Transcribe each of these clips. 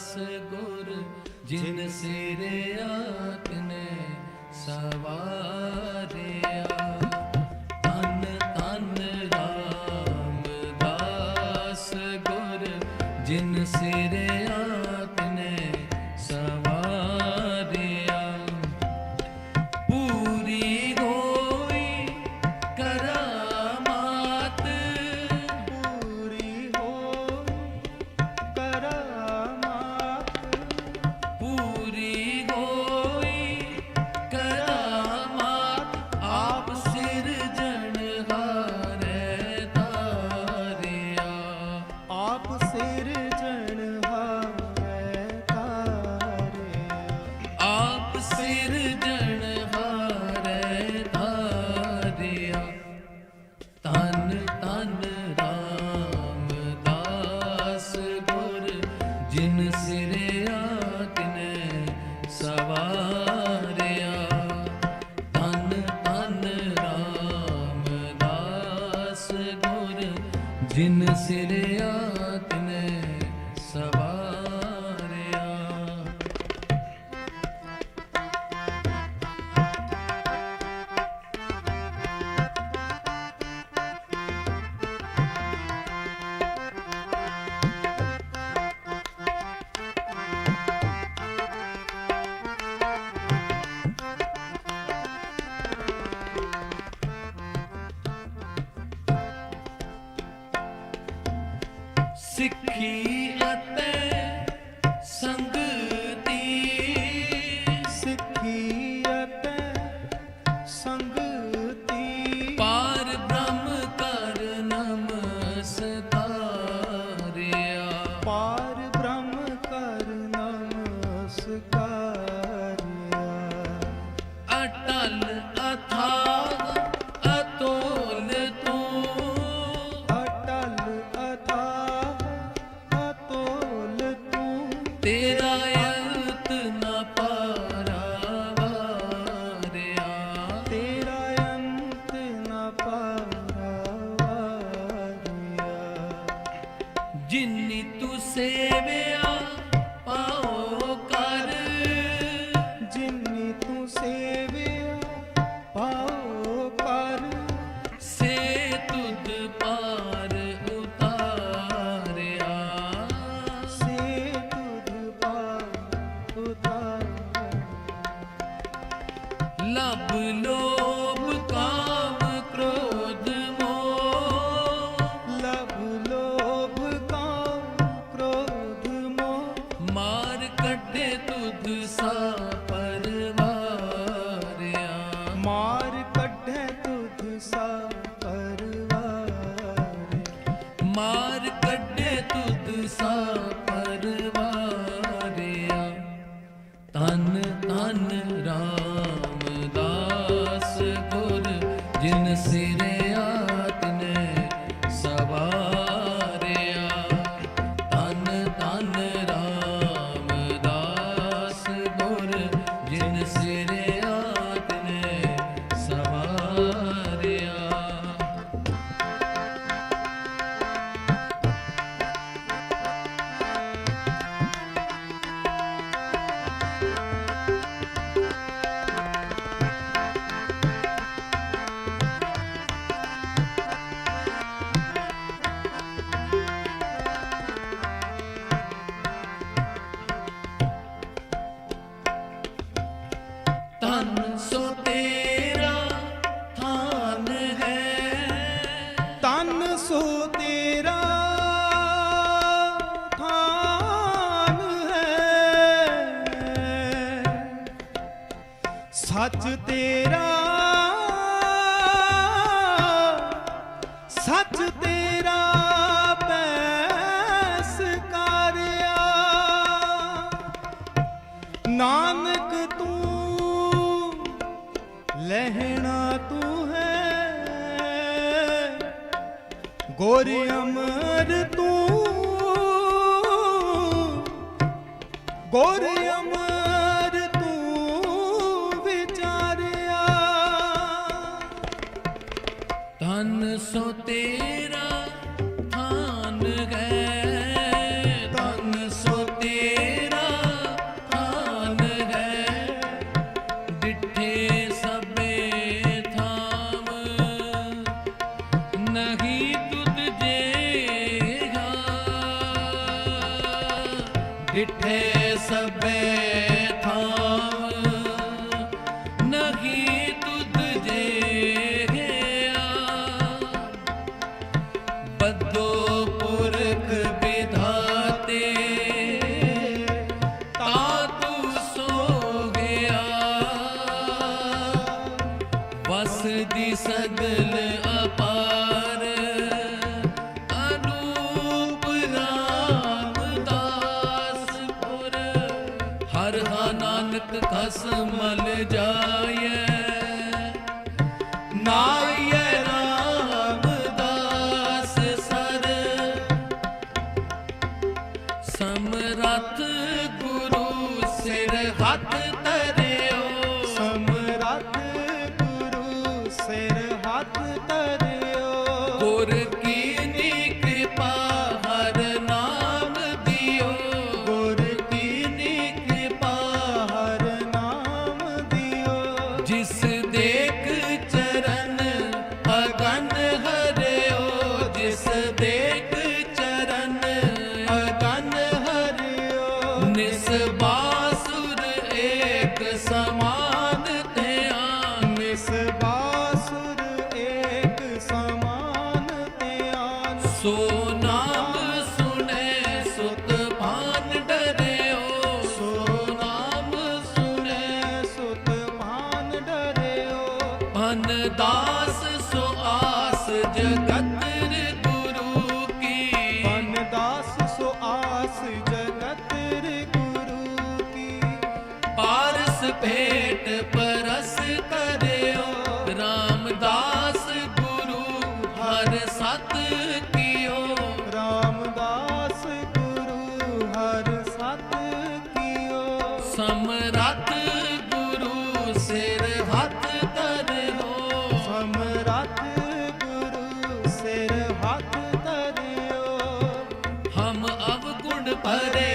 ਦਾਸ ਗੁਰ ਜਿਨ ਸਿਰੇ ਆਤਨੇ ਸਵਾਰੇ। ਸਿੱਖੀ ਅਤੇ ਸੰਗਤੀ ਸਿੱਖੀ ਅਤੇ ਸੰਗਤੀ ਪਾਰ ਬ੍ਰਹਮ ਕਰ ਨਮਸਕਾਰ। तेरा ਅਜ ਤੇਰਾ ਸੱਚ ਤੇਰਾ ਬੈਸ ਕਰਿਆ ਨਾਨਕ ਤੂੰ ਲਹਿਣਾ ਤੂੰ ਹੈ, ਗੋਰੀ ਅਮਰ ਤੂੰ, ਗੋਰੀ ਧਨ ਸੋ ਤੇਰਾ ਥਾਨ ਹੈ, ਧਨ ਸੋ ਤੇਰਾ ਥਾਨ ਹੈ। ਡਿਠੇ ਸਭੇ ਥਾਮ, ਨਹੀਂ ਤੁਧ ਜੇਗਾ। ਡਿਠੇ ਨਿਸਬਾਸੁਰ ਏਕ ਸਮਾਨ ਧਿਆਨ। ਨਿਸ ਬਾਸੁਰ ਏਕ ਸਮਾਨ ਧਿਆਨ। ਸੋ ਨਾਮ ਸੁਣੇ ਸੁਤ ਭਾਨ ਡਰਿਓ। ਸੋ ਨਾਮ ਸੁਤ ਭਾਨ ਡਰਿਓ। ਦਾਸ ਸੋ ਆਸ ਜਗਤਰ ਭੇਟ ਪਰਸ ਕਰਿਓ। ਰਾਮਦਾਸ ਗੁਰੂ ਹਰ ਸਤ ਕੀਓ। ਰਾਮਦਾਸ ਗੁਰੂ ਹਰ ਸਤ ਕੀਓ। ਸਮਰੱਥ ਗੁਰੂ ਸਿਰ ਹੱਥ ਧਰਿਓ। ਸਮਰੱਥ ਗੁਰੂ ਸਿਰ ਹੱਥ ਧਰਿਓ। ਹਮ ਅਵਗੁਣ ਭਰੇ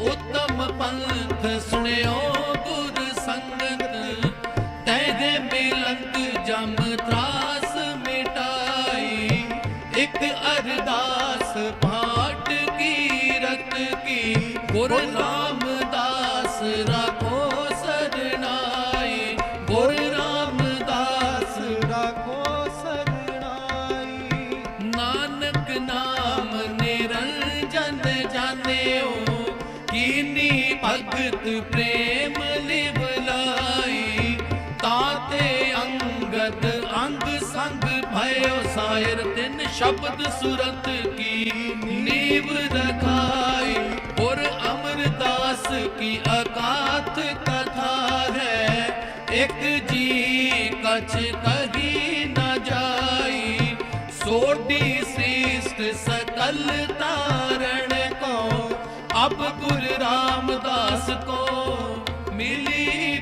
ਉਤਮ ਪੰਥ ਸੁਣਿਓ ਗੁਰ ਸੰਗਤ। ਤੈਦੇ ਮਿਲੰਤ ਜਮ ਤਰਾਸ ਮਿਟਾਈ। ਇੱਕ ਅਰਦਾਸ ਭਗਤ ਪ੍ਰੇਮ ਲਿਵ ਤਾਤੇ ਅੰਗਦ ਅੰਗ ਸੰਗ ਭਇਓ ਸਾਇਰ ਤਿੰਨ ਸ਼ਬਦ ਸੁਰਤ ਕੀ ਨੀਵ ਰਖਾਈ ਔਰ ਅਮਰਦਾਸ ਕੀ ਅਕਾਥ ਕਥਾ ਹੈ ਇੱਕ ਜੀ ਕਛ ਕਹੀ ਨ ਜਾਈ ਸੋਢੀ ਸ੍ਰੇਸ਼ਟ ਸਕਲ ਅਬ ਗੁਰ ਰਾਮਦਾਸ ਕੋ ਮਿਲੀ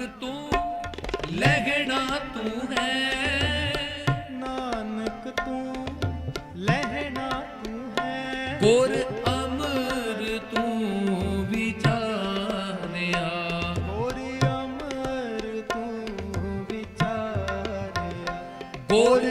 ਨਾਨਕ ਤੂੰ ਲਹਿਣਾ ਤੂੰ ਹੈ। ਨਾਨਕ ਤੂੰ ਲਹਿਣਾ ਤੂੰ ਹੈ। ਗੁਰ ਅਮਰ ਤੂੰ ਵਿਚਾਰਿਆ ਹੋਰ ਅਮਰ ਤੂੰ ਵਿਚਾਰਿਆ ਗੁਰ